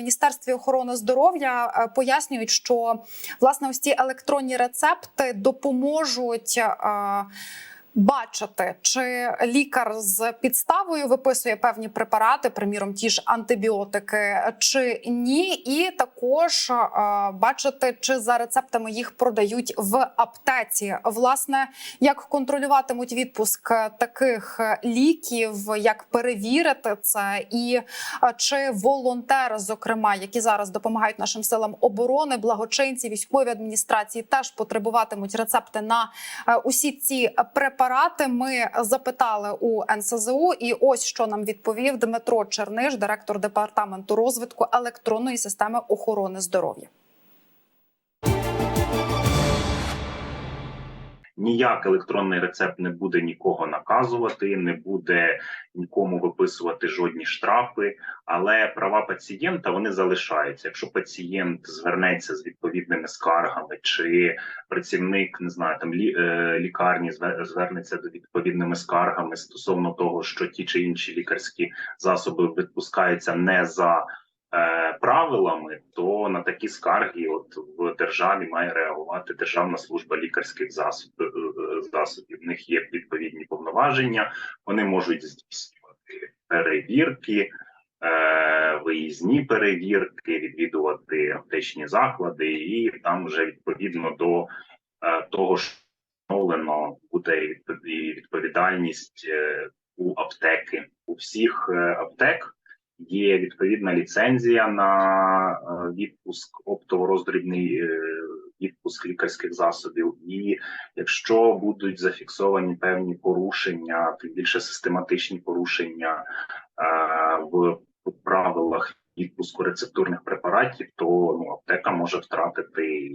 міністерстві охорони здоров'я е, пояснюють, що власне ось ці електронні рецепти допоможуть. Е, Бачити, чи лікар з підставою виписує певні препарати, приміром ті ж антибіотики, чи ні, і також е, бачити, чи за рецептами їх продають в аптеці. Власне, як контролюватимуть відпуск таких ліків, як перевірити це, і е, чи волонтери, зокрема, які зараз допомагають нашим силам оборони, благочинці, військові адміністрації, теж потребуватимуть рецепти на е, усі ці препарати. Ми запитали у НСЗУ, і ось що нам відповів Дмитро Черниш, директор департаменту розвитку електронної системи охорони здоров'я. Ніяк електронний рецепт не буде нікого наказувати, не буде нікому виписувати жодні штрафи, але права пацієнта вони залишаються. Якщо пацієнт звернеться з відповідними скаргами, чи працівник не знаю, там лі, е, лікарні зве- звернеться до відповідними скаргами стосовно того, що ті чи інші лікарські засоби відпускаються не за е, правилами, то на такі скарги, от в державі має реагувати Державна служба лікарських засобів. е, засобів. В них є відповідні повноваження, вони можуть здійснювати перевірки. е, Виїзні перевірки, відвідувати аптечні заклади, і там вже відповідно до е, того, що встановлено буде відповідальність е, у аптеки. У всіх е, аптек є відповідна ліцензія на е, відпуск оптово-роздрібний е, відпуск лікарських засобів. І якщо будуть зафіксовані певні порушення, тим більше систематичні порушення е, в правилах відпуску рецептурних препаратів, то ну аптека може втратити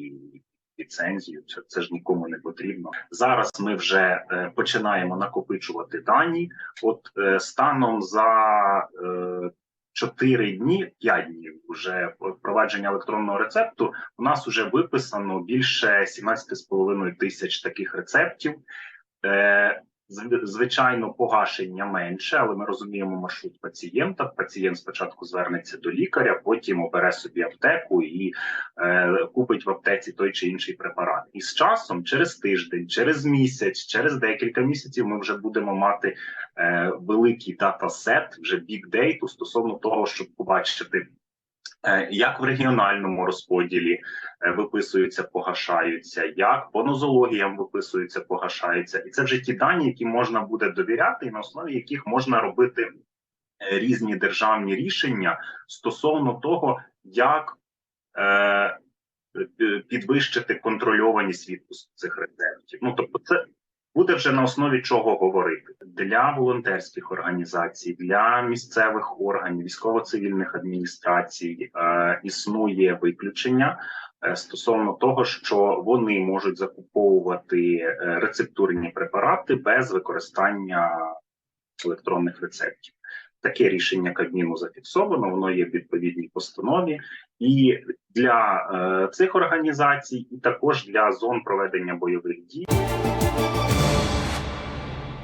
ліцензію. Це, це ж нікому не потрібно. Зараз ми вже е, починаємо накопичувати дані. От е, станом за е, 4 дні, 5 днів вже впровадження електронного рецепту. У нас вже виписано більше 17,5 тисяч таких рецептів. Звичайно, погашення менше, але ми розуміємо маршрут пацієнта. Пацієнт спочатку звернеться до лікаря, потім обере собі аптеку і е, купить в аптеці той чи інший препарат. І з часом, через тиждень, через місяць, через декілька місяців, ми вже будемо мати е, великий датасет, вже бікдейту стосовно того, щоб побачити. Е, Як в регіональному розподілі е, виписуються, погашаються, як по нозологіям виписуються, погашаються, і це вже ті дані, які можна буде довіряти, і на основі яких можна робити е, різні державні рішення стосовно того, як е, підвищити контрольованість відпуску цих рецептів. Ну тобто, це буде вже на основі чого говорити для волонтерських організацій, для місцевих органів, військово-цивільних адміністрацій е, існує виключення е, стосовно того, що вони можуть закуповувати е, рецептурні препарати без використання електронних рецептів. Таке рішення Кабміну зафіксовано, воно є в відповідній постанові, і для е, цих організацій, і також для зон проведення бойових дій.